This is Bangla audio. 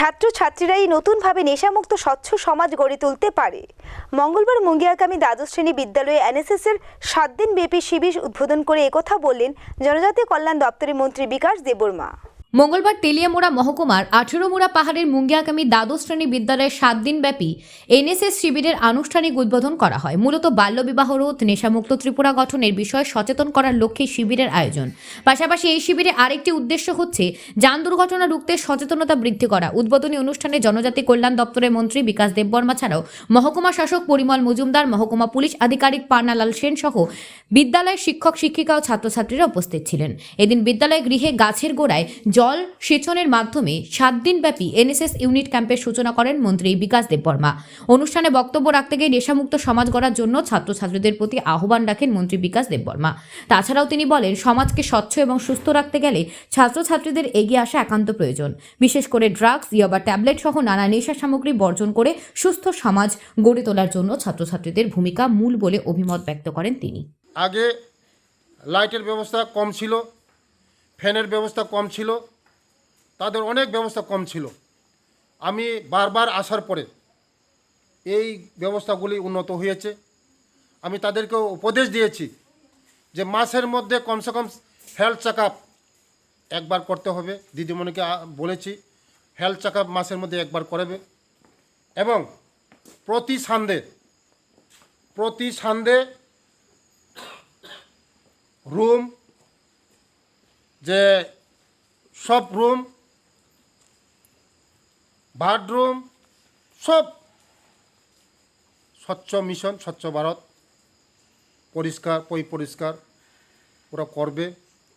ছাত্রছাত্রীরাই নতুনভাবে নেশামুক্ত স্বচ্ছ সমাজ গড়ে তুলতে পারে। মঙ্গলবার মুঙ্গিয়াকামী দ্বাদশ শ্রেণি বিদ্যালয়ে এনএসএস এর সাত দিনব্যাপী শিবির উদ্বোধন করে একথা বললেন জনজাতি কল্যাণ দপ্তরের মন্ত্রী বিকাশ দেববর্মা। মঙ্গলবার তেলিয়ামোড়া মহকুমার আঠেরোমোড়া পাহাড়ের মুঙ্গিয়াকামী দ্বাদশ শ্রেণি বিদ্যালয়ের সাত দিনব্যাপী এনএসএস শিবিরের আনুষ্ঠানিক উদ্বোধন করা হয়। মূলত বাল্যবিবাহ রোধ, নেশামুক্ত ত্রিপুরা গঠনের বিষয়ে সচেতন করার লক্ষ্যে শিবিরের আয়োজন। পাশাপাশি এই শিবিরে আরেকটি উদ্দেশ্য হচ্ছে যান দুর্ঘটনা রুখতে সচেতনতা বৃদ্ধি করা। উদ্বোধনী অনুষ্ঠানে জনজাতি কল্যাণ দপ্তরের মন্ত্রী বিকাশ দেববর্মা ছাড়াও মহকুমা শাসক পরিমল মজুমদার, মহকুমা পুলিশ আধিকারিক পার্নালাল সেন সহ বিদ্যালয়ের শিক্ষক, শিক্ষিকা ও ছাত্রছাত্রীরা উপস্থিত ছিলেন। এদিন বিদ্যালয় গৃহে গাছের গোড়ায় জল সেচনের মাধ্যমে সাত দিনব্যাপী এনএসএস ইউনিট ক্যাম্পের সূচনা করেন মন্ত্রী বিকাশ দেববর্মা। অনুষ্ঠানে বক্তব্য রাখতে গিয়ে নেশামুক্ত সমাজ গড়ার জন্য ছাত্রছাত্রীদের প্রতি আহ্বান রাখেন মন্ত্রী বিকাশ দেববর্মা। তাছাড়াও তিনি বলেন, সমাজকে স্বচ্ছ এবং সুস্থ রাখতে গেলে ছাত্রছাত্রীদের এগিয়ে আসা একান্ত প্রয়োজন। বিশেষ করে ড্রাগস, ইয়াবা ট্যাবলেট সহ নানা নেশা সামগ্রী বর্জন করে সুস্থ সমাজ গড়ে তোলার জন্য ছাত্রছাত্রীদের ভূমিকা মূল বলে অভিমত ব্যক্ত করেন তিনি। আগে লাইটের ব্যবস্থা কম ছিল ফ্যানের ব্যবস্থা কম ছিল, তাদের অনেক ব্যবস্থা কম ছিল। আমি বারবার আসার পরে এই ব্যবস্থাগুলি উন্নত হয়েছে। আমি তাদেরকে উপদেশ দিয়েছি যে মাসের মধ্যে কমসে কম হেলথ চেক একবার করতে হবে। দিদিমণিকে বলেছি হেলথ চেক মাসের মধ্যে একবার করাবে। এবং প্রতি সানডে প্রতি সানডে রুম যে সব রুম বাথরুম সব স্বচ্ছ মিশন স্বচ্ছ ভারত পরিষ্কার পরিপরিষ্কার ওরা করবে।